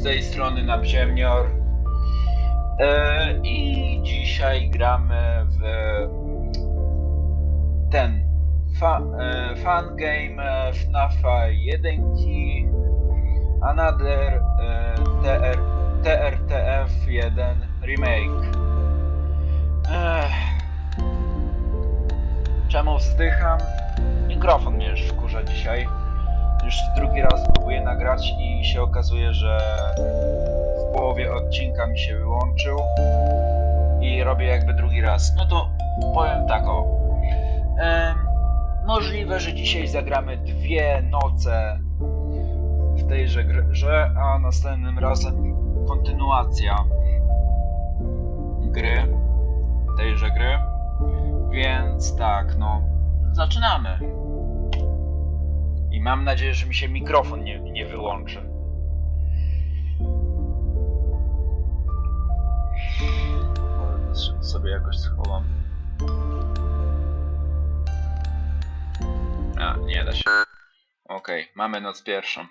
z tej strony Nabziemnior. E, I dzisiaj gramy w ten fa, e, fan game e, FNAFa 1 Another e, TR, TRTF 1 Remake. Ech. Czemu wzdycham? Mikrofon mnie już wkurza dzisiaj. Już drugi raz próbuję nagrać i się okazuje, że w połowie odcinka mi się wyłączył i robię jakby drugi raz. No to powiem tak o. Em, możliwe, że dzisiaj zagramy dwie noce w tejże grze, a następnym razem kontynuacja gry, tejże gry. Więc tak, no, zaczynamy. I mam nadzieję, że mi się mikrofon nie, nie wyłączy. Może sobie jakoś schowam. A, nie da się. Okej, mamy noc pierwszą.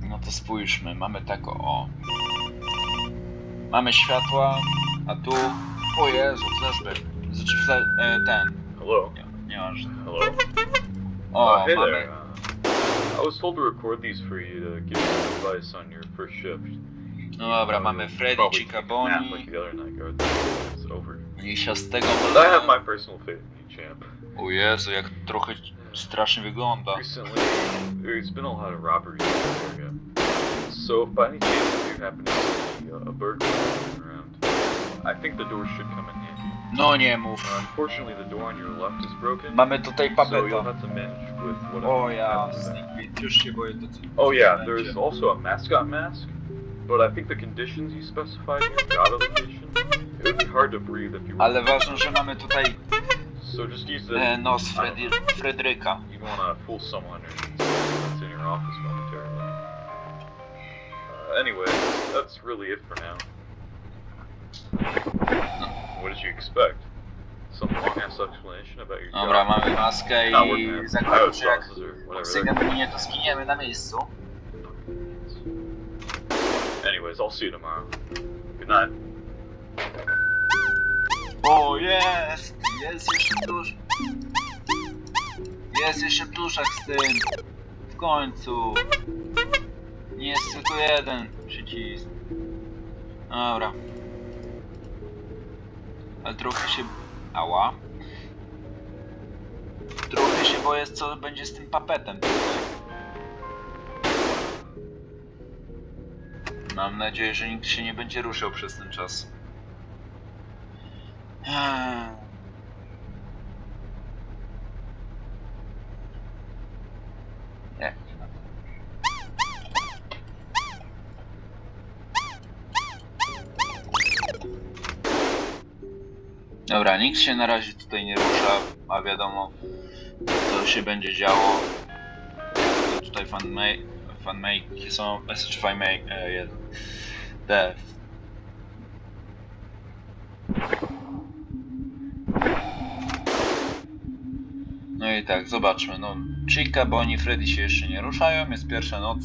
No to spójrzmy, mamy tak o. Mamy światła, a tu... O Jezu, flashback. Znaczy fle... e, ten. Hello. Nieważne. Hello. O, uh, hey there. Uh, I was told to record these for you to give you advice on your first shift. No dobra, Uh, mamy Freddy, probably take a Like the other night guard. It's over. i siastego But I have my personal faith in you, champ. O Jezu, jak trochę strasznie wygląda. Recently, there's been a lot of robberies in the area. So if by any chance you happen to see uh, a burglar around, I think the door should come in. No nie mów. Uh, unfortunately, the door on your left is broken. Mamy tutaj So you'll papeta. have to manage with whatever. O ja, have there. Sneak już się boję to co... Oh yeah, there's also a mascot mask, but I think the conditions you specified here out of the location, it would be hard to breathe if you were. Ale ważne, że mamy tutaj So just use e, it. nos Freddy, Fredryka. You want to fool someone or that's in your office momentarily. Uh, anyway, that's really it for now. What did you expect? Some long-ass explanation about your Dobra, job? mamy maskę Not working i zakładam, jak sauces or whatever. oksygen minie, to zginiemy na miejscu. Anyways, I'll see you tomorrow. Good night. O, jest! Jest jeszcze plusz. Jest jeszcze pluszak z tym. W końcu. Nie jest tylko jeden przycisk. Dobra. Ale trochę się... Ała. Trochę się boję, co będzie z tym papetem tutaj. Mam nadzieję, że nikt się nie będzie ruszał przez ten czas. Hmm. Nie. Dobra, nikt się na razie tutaj nie rusza, a wiadomo co się będzie działo. Tutaj fan make, fan są, message fan make, e. Te No i tak, zobaczmy. No, Chica, bo oni Freddy się jeszcze nie ruszają. Jest pierwsza noc.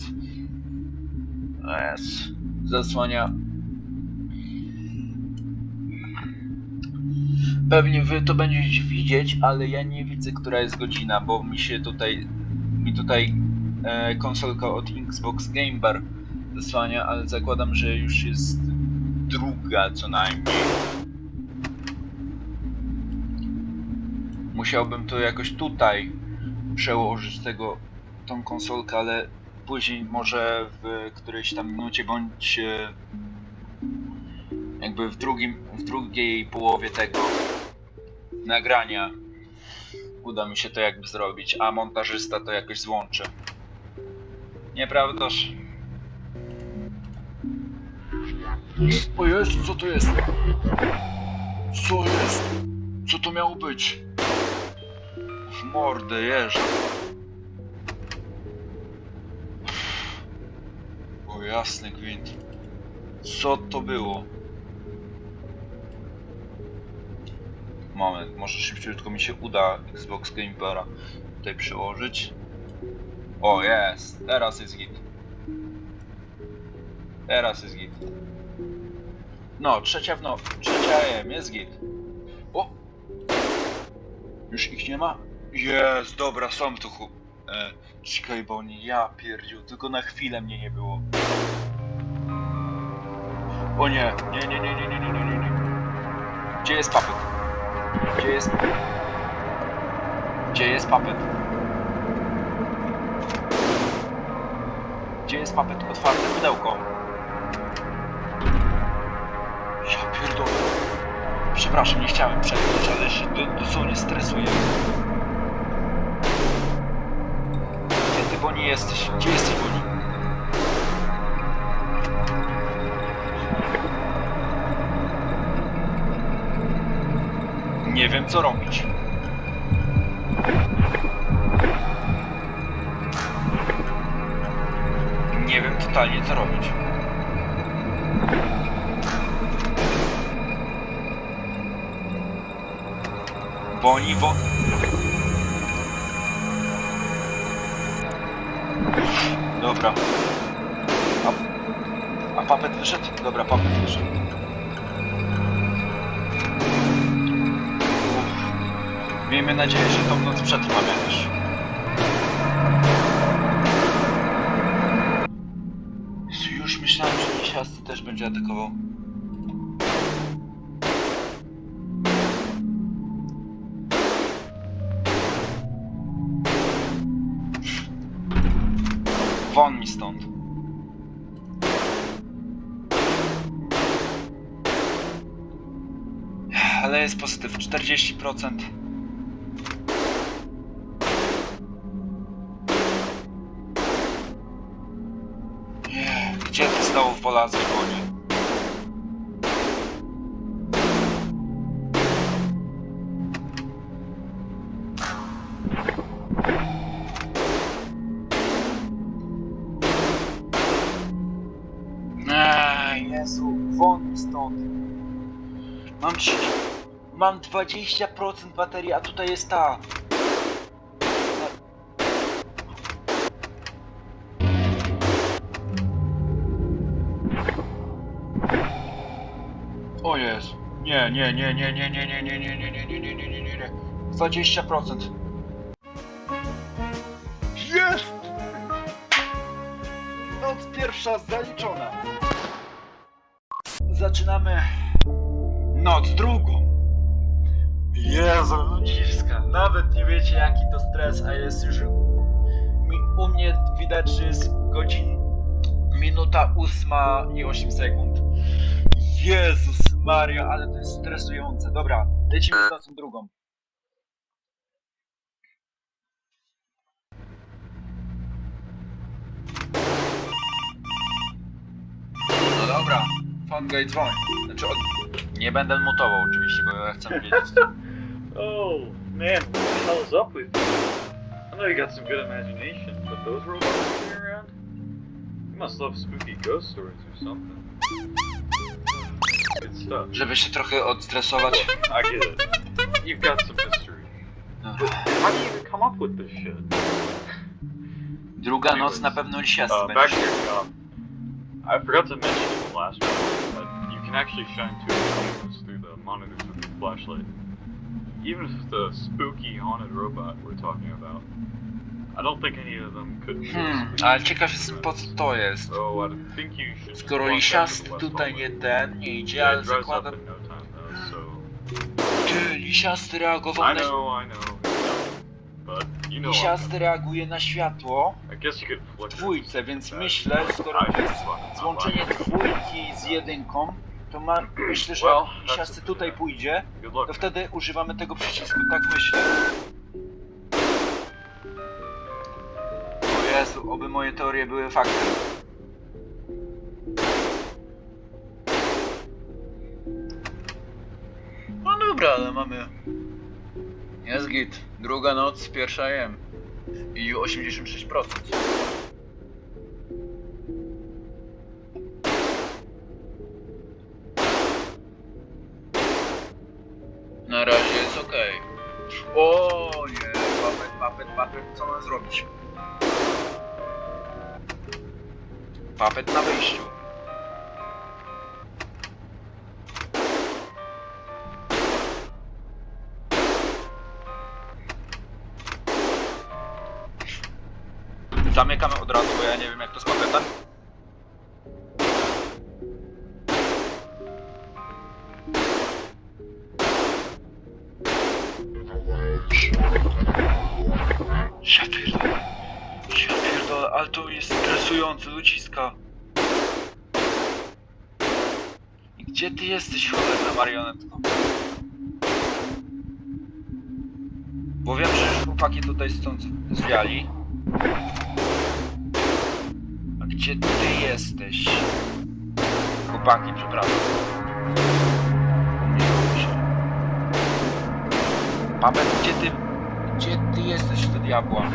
Jest. Zasłania. Pewnie wy to będziecie widzieć, ale ja nie widzę, która jest godzina, bo mi się tutaj. Mi tutaj e, konsolka od Xbox Game Bar zasłania, ale zakładam, że już jest druga co najmniej. Musiałbym to jakoś tutaj przełożyć tego, tą konsolkę, ale później może w którejś tam minucie bądź e, jakby w drugim, w drugiej połowie tego nagrania uda mi się to jakby zrobić, a montażysta to jakoś złączy. Nieprawdaż? O Jezu, co to jest? Co jest? Co to miało być? W mordę jeżdżę. O jasny gwint. Co to było? Moment, może szybciutko mi się uda Xbox Game Para tutaj przełożyć. O, jest. Teraz jest git. Teraz jest git. No, trzecia w no. Trzecia M, jest git. O! Już ich nie ma? Jest, dobra, są tu chu... E, czekaj, bo nie, ja pierdził, tylko na chwilę mnie nie było. O nie, nie, nie, nie, nie, nie, nie, nie, nie. Gdzie jest papet? Gdzie jest... Gdzie jest papet? Gdzie jest papet? Otwarte pudełko. Ja pierdolę. Przepraszam, nie chciałem przejść, ale się do, dosłownie stresuję. Gdzie ty, Boni, jesteś? Gdzie jesteś, Boni? Nie wiem, co robić. Nie wiem totalnie, co robić. Bo... Dobra. A, a papet wyszedł? Dobra, papet wyszedł. Miejmy nadzieję, że tą noc przetrwamy też. Już myślałem, że Lisiasty też będzie atakował. Won mi stąd. Ale jest pozytyw 40%. Nie, gdzie ty znowu polazłeś, Boni? Eee, Jezu, won stąd. Mam 30... Mam 20% baterii, a tutaj jest ta. Nie, nie, nie, nie, nie, nie, nie, nie, nie, nie, nie, nie, nie, nie, nie, nie, nie. 20%. Jest! Noc pierwsza zaliczona. Zaczynamy noc drugą. Jezu, ludziska. Nawet nie wiecie jaki to stres, a jest już... Mi, u mnie widać, że jest godzin... Minuta ósma i 8 sekund. Jezus Mario, ale to jest stresujące. Dobra, lecimy z nocą drugą. No dobra, Fangate dzwoń. Znaczy, od... nie będę mutował oczywiście, bo ja chcę wiedzieć. Oh, man, what the hell is up with you? I know you got some good imagination, but those robots running around? You must love spooky ghost stories or something. Żeby się trochę odstresować. I get it. You've got some history. How do you even come up with this shit? Druga noc na pewno lisiasty Uh, back będzie. to your job. I forgot to mention in the last one, but you can actually shine two cameras through the monitors with your flashlight. Even if it's the spooky haunted robot we're talking about, I don't think any of them could. be Hmm, ale ciekaw jestem po co to jest. So I think you should. Skoro the west tutaj nie ten, nie idzie, ale zakładam... no though, so. Ty, lisiasty reagował I na... know, I know, but you know. Lisiasty reaguje na światło I guess you could w flicker. dwójce, więc myślę, skoro I to jest złączenie dwójki z jedynką, to ma... myślę, że lisiasty tutaj pójdzie, Good to wtedy używamy tego przycisku, tak myślę. Jezu, oby moje teorie były faktem. No dobra, ale mamy... Jest git. Druga noc, pierwsza jem. I 86%. Na razie jest okej. O nie, papet, papet, papet, co mam zrobić? Papet na wyjściu. Zamykamy od razu, bo ja nie wiem jak to z papetem. Chłopaki tutaj stąd zwiali. A gdzie ty jesteś? Chłopaki, przepraszam. Pomyliłem się. Papet, gdzie ty... Gdzie ty jesteś, do diabła?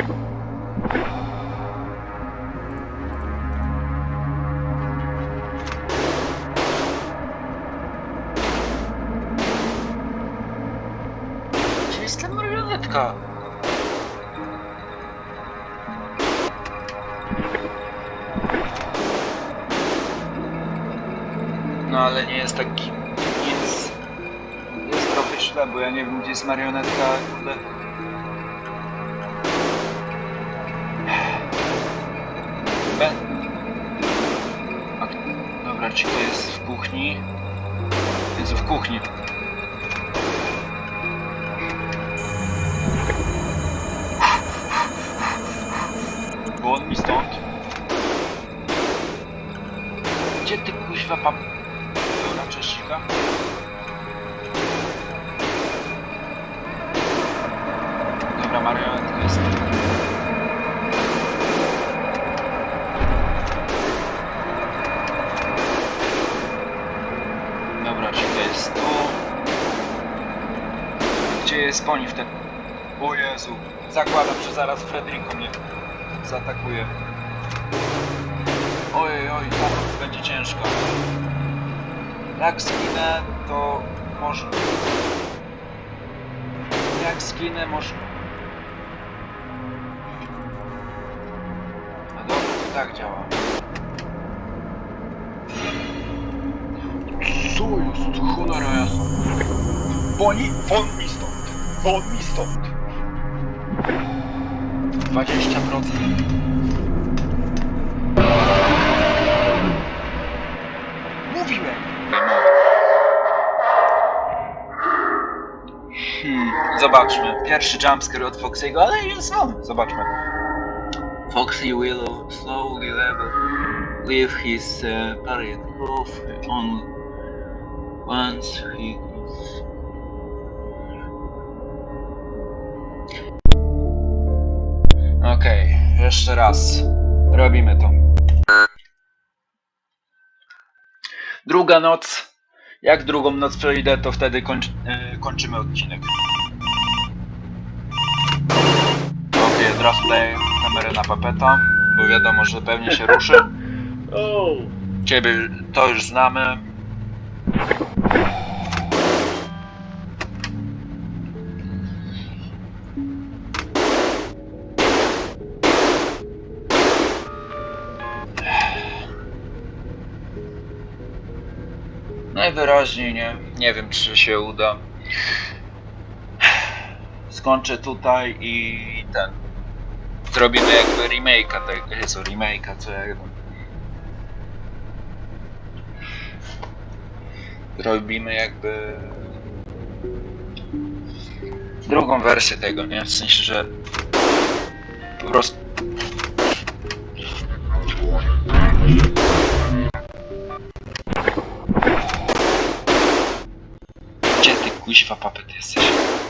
Gdzie jest ta marionetka? Jest taki nic. Jest trochę źle, bo ja nie wiem gdzie jest marionetka, kurde. Be... A, dobra, czy to jest w kuchni? Jest w kuchni. Jak skinę, to może... Jak skinę, może... A dobra, to tak działa. Co jest? Cholera jasna. Boni, won mi stąd! Won mi stąd! 20%. Mówiłem! Hmm, zobaczmy. Pierwszy jumpscare od Foxy'ego, ale jest on. Zobaczmy. Foxy will slowly level, leave his uh, parent off on once he Okej, jeszcze raz. Robimy to. Druga noc. Jak drugą noc przejdę, to wtedy yy, kończymy odcinek. Okej, od razu daję kamerę na papeta, bo wiadomo, że pewnie się ruszy. Oh! Ciebie to już znamy. Najwyraźniej nie. Nie wiem, czy się uda. Skończę tutaj i ten. Zrobimy jakby remake'a tego. Jezu, remake'a, co ja wiem. Robimy jakby drugą wersję tego, nie? W sensie, że po prostu Gdzie ty kuźwa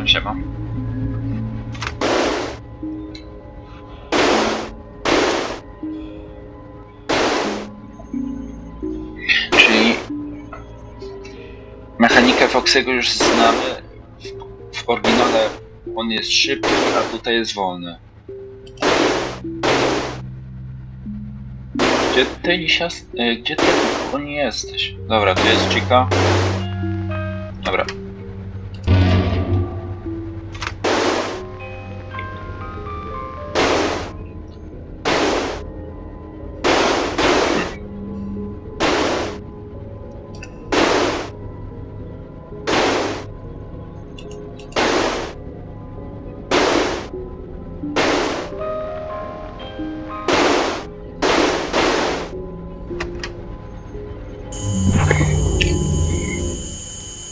wiedziałem, siema. Czyli mechanikę Foxego już znamy. W, oryginale on jest szybki, a tutaj jest wolny. Gdzie ty, e, Gdzie ty nie jesteś? Dobra, tu jest Chica. Dobra.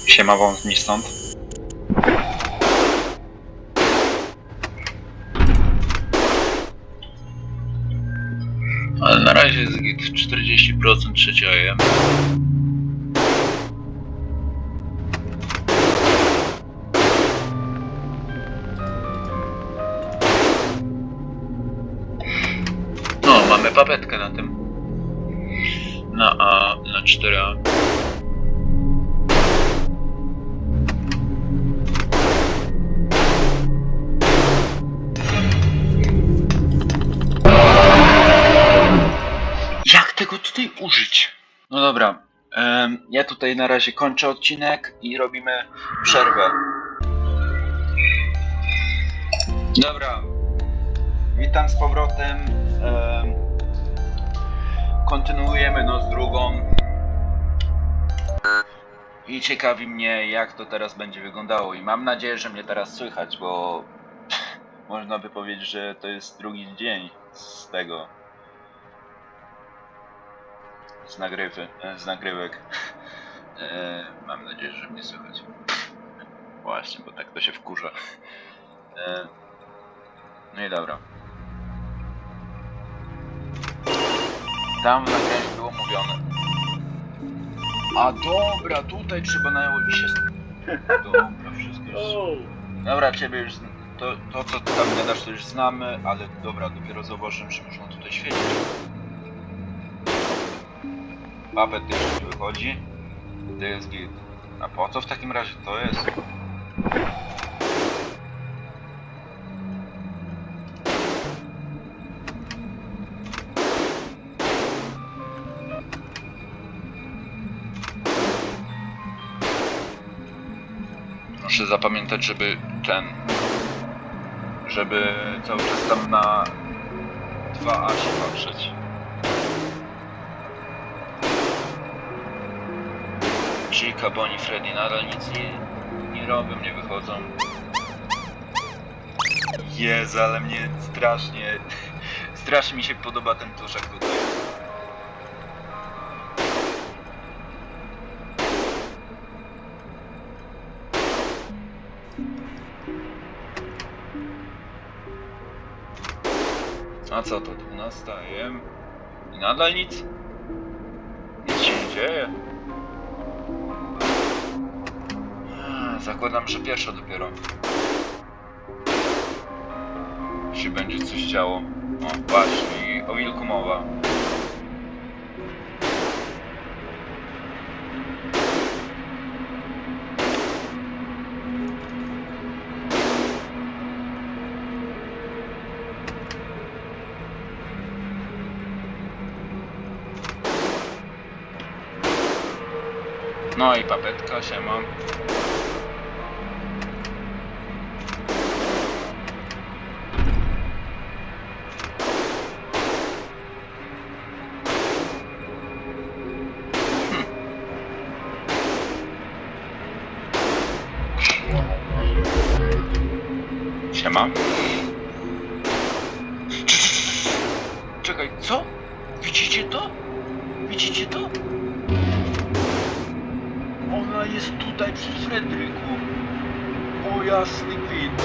Siema wąt mi stąd. Ale na razie jest git 40% trzeciojem. No, mamy papetkę na tym. Na A, na 4A. Użyć? No dobra. ja tutaj na razie kończę odcinek i robimy przerwę. Dobra. Witam z powrotem. em, kontynuujemy no z drugą. I ciekawi mnie jak to teraz będzie wyglądało i mam nadzieję, że mnie teraz słychać, bo można by powiedzieć, że to jest drugi dzień z tego z nagrywy, e, z nagrywek. E, mam nadzieję, że mnie słychać. Właśnie, bo tak to się wkurza. E, no i dobra. Tam w nagraniu było mówione. A dobra, tutaj trzeba na się... Dobra, wszystko jest... Dobra, ciebie już... To, to co ty tam gadasz, to już znamy, ale dobra, dopiero zauważyłem, że można tutaj świecić. Papet jeszcze nie wychodzi. To jest git. A po co w takim razie to jest? Muszę zapamiętać, żeby ten... Żeby cały czas tam na 2A się patrzeć. Chica, Bonnie, Freddy nadal nic nie, nie robią, nie wychodzą. Jezu, ale mnie strasznie, strasznie mi się podoba ten tuszek tutaj. A co to, 12 jem? I nadal nic? Nic się nie dzieje. Zakładam, że pierwsza dopiero. Się będzie coś działo. O, właśnie, o wilku mowa. No i papetka się. Siema. Czekaj, co? Widzicie to? Widzicie to? Ona jest tutaj przy Fredryku. O jasny gwint.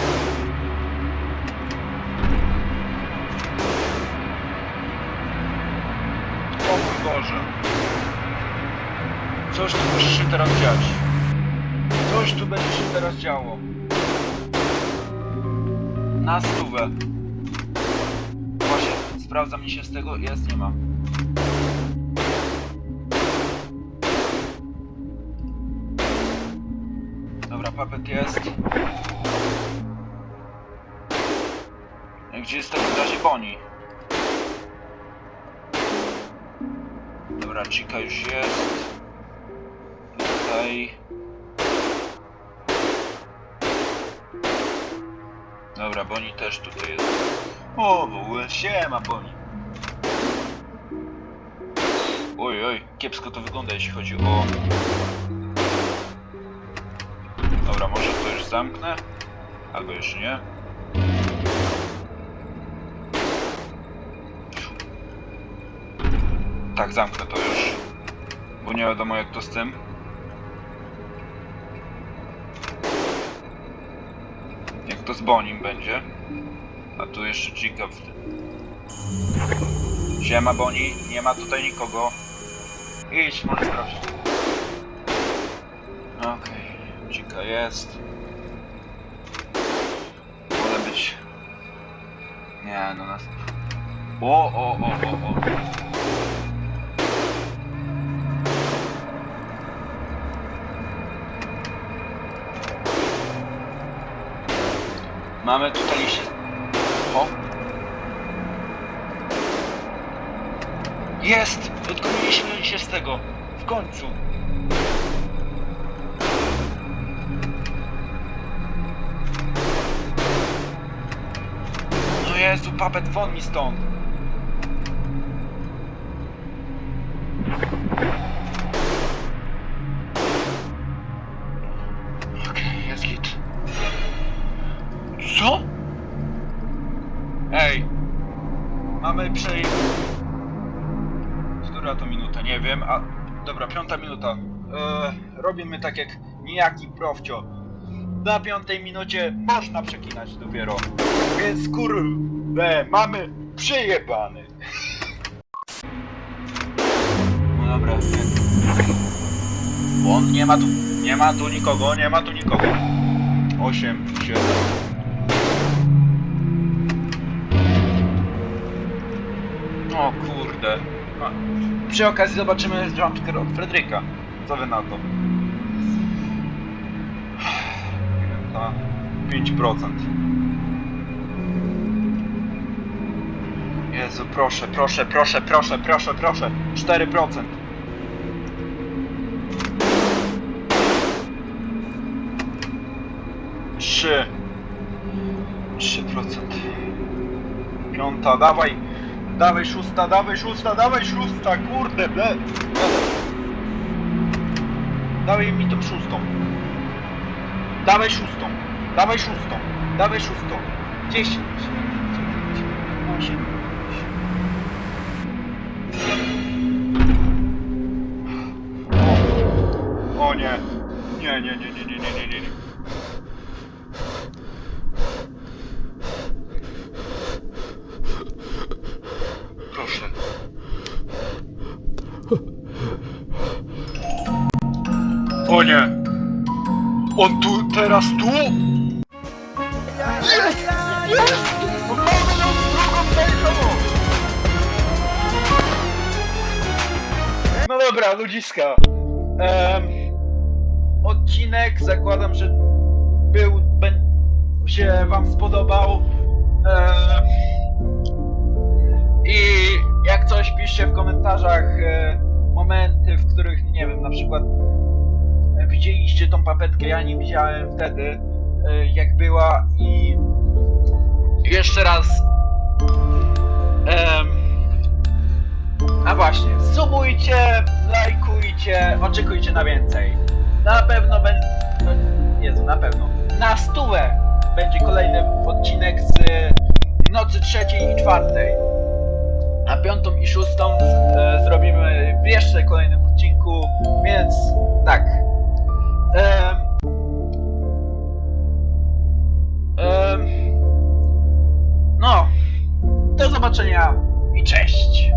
O mój Boże. Coś tu musi się teraz dziać. Coś tu będzie się teraz działo. Na stówę. Właśnie, sprawdzam mi się z tego, jest, nie ma. Dobra, papet jest. Gdzie jest w takim razie Bonnie? Dobra, Chica już jest. Tutaj. Dobra, Bonnie też tutaj jest. O, w ogóle siema Bonnie. Oj, oj, kiepsko to wygląda jeśli chodzi o... Dobra, może to już zamknę? Albo jeszcze nie. Tak, zamknę to już. Bo nie wiadomo jak to z tym. To z Bonim będzie. A tu jeszcze Chica w tym. Siema Boni, nie ma tutaj nikogo. Idź, może sprawdzić. Okej, Chica jest. Może być... Nie, no nas... O, o, o, o, o. Mamy tutaj się... O! Jest! Odgoniliśmy się z tego! W końcu! No Jezu, papet, won mi stąd! Przej... Która to minuta? Nie wiem, a... Dobra, piąta minuta. Eee, robimy tak jak niejaki profcio. Na piątej minucie można przekinać dopiero. Więc kurde, mamy przejebany. No dobra, nie. On nie ma tu, nie ma tu nikogo, nie ma tu nikogo. 8, 7. Przy okazji zobaczymy jumpscare od Fredryka. Co wy na to? Ta 5%. Jezu, proszę, proszę, proszę, proszę, proszę, proszę. 4%. Trzy. Trzy procent. Piąta, dawaj. Dawaj szósta, dawaj szósta, dawaj szósta, kurde, ble. Dawaj mi tą szóstą. Dawaj szóstą. Dawaj szóstą. Dawaj szóstą. Dziesięć. Osiem. O. O nie. Nie, nie, nie, nie, nie, nie, nie, ludziska. Em, odcinek zakładam, że był, się wam spodobał. Em, i jak coś piszcie w komentarzach e, momenty, w których, nie wiem, na przykład widzieliście tą papetkę, ja nie widziałem wtedy, e, jak była i jeszcze raz em, a właśnie, subujcie, lajkujcie, oczekujcie na więcej. Na pewno będzie, Jezu, na pewno, na stówę będzie kolejny odcinek z nocy trzeciej i czwartej. A piątą i szóstą e, zrobimy w jeszcze kolejnym odcinku, więc tak. No, do zobaczenia i cześć!